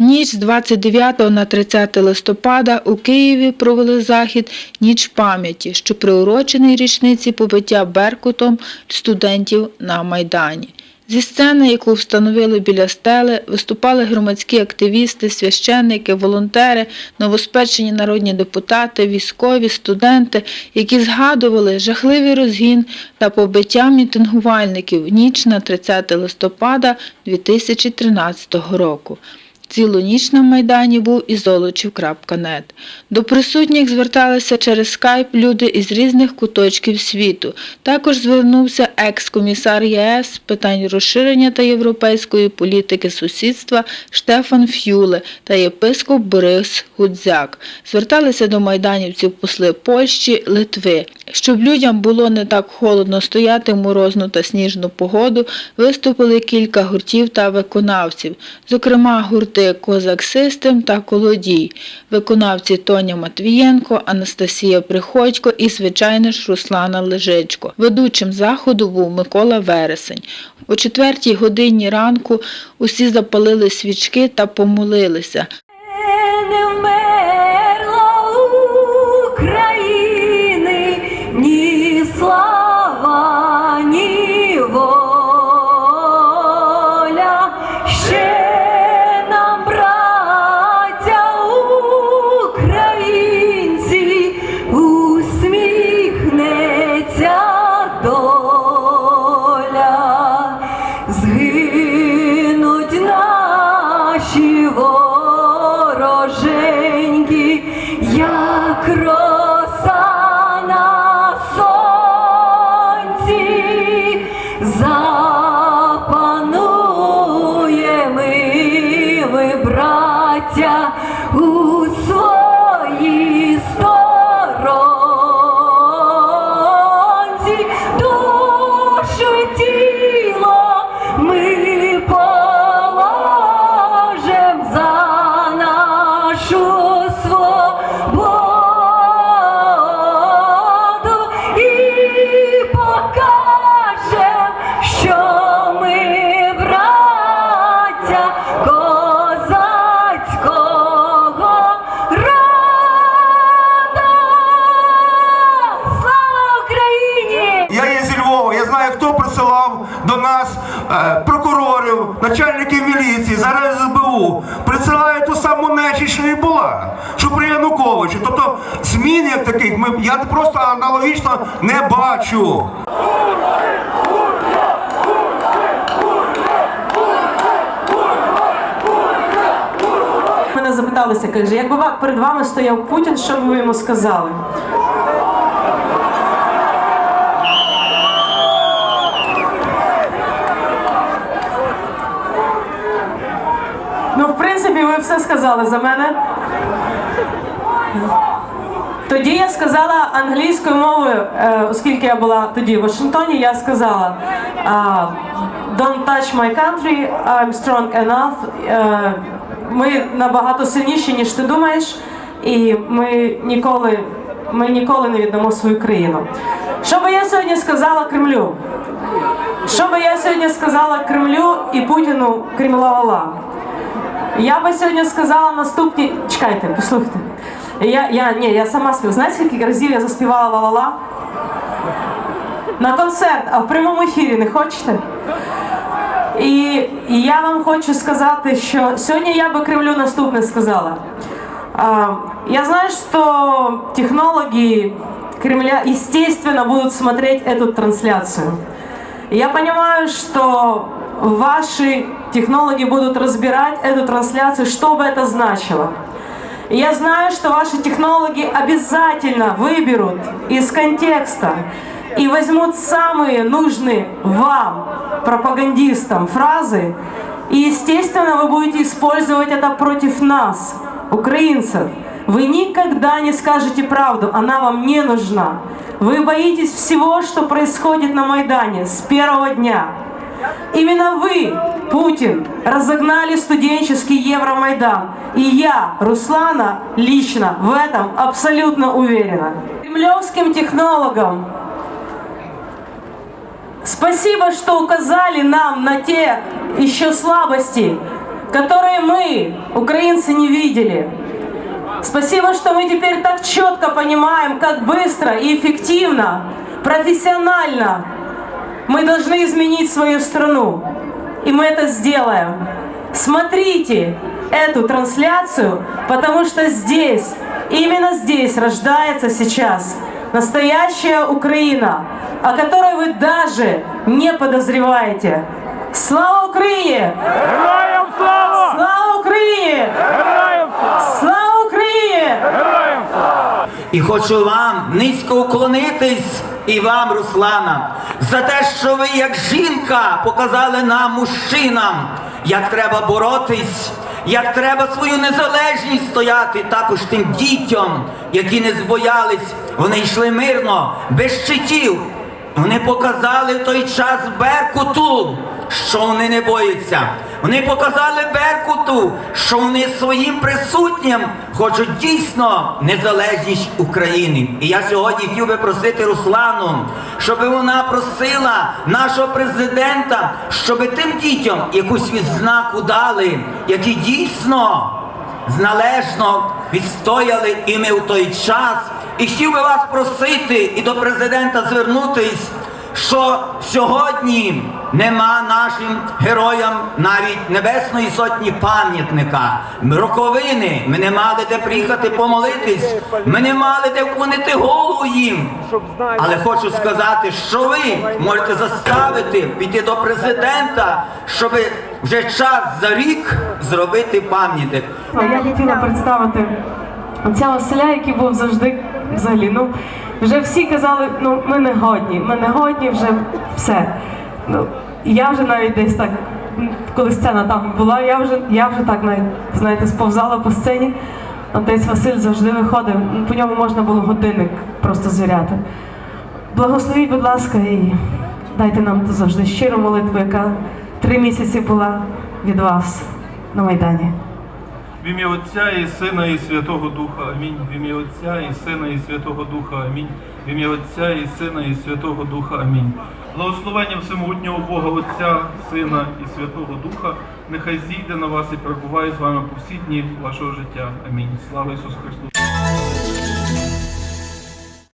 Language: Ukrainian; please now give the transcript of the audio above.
Ніч з 29 на 30 листопада у Києві провели захід Ніч пам'яті, що приурочений річниці побиття Беркутом студентів на Майдані. Зі сцени, яку встановили біля стели, виступали громадські активісти, священники, волонтери, новоспечені народні депутати, військові, студенти, які згадували жахливий розгін та побиття мітингувальників ніч на 30 листопада 2013 року. Цілу ніч на Майдані був і Золочів.нет. До присутніх зверталися через скайп люди із різних куточків світу. Також звернувся екс-комісар ЄС з питань розширення та європейської політики сусідства Штефан Фюле та єпископ Борис Гудзяк. Зверталися до майданівців посли Польщі, Литви. Щоб людям було не так холодно стояти в морозну та сніжну погоду, виступили кілька гуртів та виконавців, зокрема гурти Козак Систем та Колодій, виконавці Тоня Матвієнко, Анастасія Приходько і, звичайно ж, Руслана Лежичко. Ведучим заходу був Микола Вересень. О четвертій годині ранку усі запалили свічки та помолилися. Хто присилав до нас е, прокурорів, начальників міліції, зараз СБУ. Присилає ту саму нечість, що і була, що при Януковичі. Тобто змін як таких ми, я просто аналогічно не бачу. Мене запиталися, каже, якби перед вами стояв Путін, що б ви йому сказали? Принципі, ви все сказали за мене. Тоді я сказала англійською мовою, е, оскільки я була тоді в Вашингтоні, я сказала Don't touch my country, I'm strong enough. Е, Ми набагато сильніші, ніж ти думаєш, і ми ніколи, ми ніколи не віддамо свою країну. Що би я сьогодні сказала Кремлю? Що би я сьогодні сказала Кремлю і Путіну Кремлавала? Я би сьогодні сказала наступні. Чекайте, послухайте. Я, я, ні, я сама спів. Знаєте, скільки разів я заспівала ла-ла-ла? На концерт, а в прямому ефірі не хочете? І, і я вам хочу сказати, що сьогодні я би Кремлю наступне сказала. А, я знаю, что технологи Кремля, естественно, будут смотреть эту трансляцию. И Я понимаю, что ваши технологи будут разбирать эту трансляцию, что бы это значило. Я знаю, что ваши технологи обязательно выберут из контекста и возьмут самые нужные вам, пропагандистам, фразы, и, естественно, вы будете использовать это против нас, украинцев. Вы никогда не скажете правду, она вам не нужна. Вы боитесь всего, что происходит на Майдане с первого дня. Именно вы, Путин, разогнали студенческий Евромайдан. И я, Руслана, лично в этом абсолютно уверена. Кремлевским технологам Спасибо, что указали нам на те еще слабости, которые мы, украинцы, не видели. Спасибо, что мы теперь так четко понимаем, как быстро и эффективно, профессионально мы должны изменить свою страну. И мы это сделаем. Смотрите эту трансляцию, потому что здесь, именно здесь рождается сейчас настоящая Украина, о которой вы даже не подозреваете. Слава Украине! Героям слава! Слава Україні! Героям слава! Слава Україні! Героям слава! І хочу вам низько уклонитись і вам, Руслана, за те, що ви, як жінка, показали нам, мужчинам, як треба боротись, як треба свою незалежність стояти, також тим дітям, які не збоялись, вони йшли мирно, без щитів. Вони показали в той час Беркуту, що вони не бояться. Вони показали Беркуту, що вони своїм присутнім хочуть дійсно незалежність України. І я сьогодні хотів би просити Руслану, щоб вона просила нашого президента, щоб тим дітям якусь відзнаку дали, які дійсно належно відстояли і ми в той час. І хотів би вас просити і до президента звернутись, що сьогодні нема нашим героям навіть Небесної Сотні пам'ятника, роковини. Ми не мали де приїхати помолитись, ми не мали де вклонити голову їм. Але хочу сказати, що ви можете заставити піти до президента, щоб вже час за рік зробити пам'ятник. Я хотіла представити отця Василя, який був завжди взагалі. Ну вже всі казали, ну ми не годні, ми не годні, вже все. Ну я вже навіть десь так, коли сцена там була, я вже я вже так навіть знаєте, сповзала по сцені. Отець Василь завжди виходив. ну, По ньому можна було годинник просто звіряти. Благословіть, будь ласка, і дайте нам завжди щиру молитву, яка три місяці була від вас на Майдані. В ім'я Отця і Сина і Святого Духа. Амінь. В ім'я Отця і Сина і Святого Духа. Амінь. В ім'я Отця і Сина і Святого Духа. Амінь. Благословення всемогутнього Бога Отця, Сина і Святого Духа, нехай зійде на вас і перебуває з вами по всі дні вашого життя. Амінь. Слава Ісусу Христу!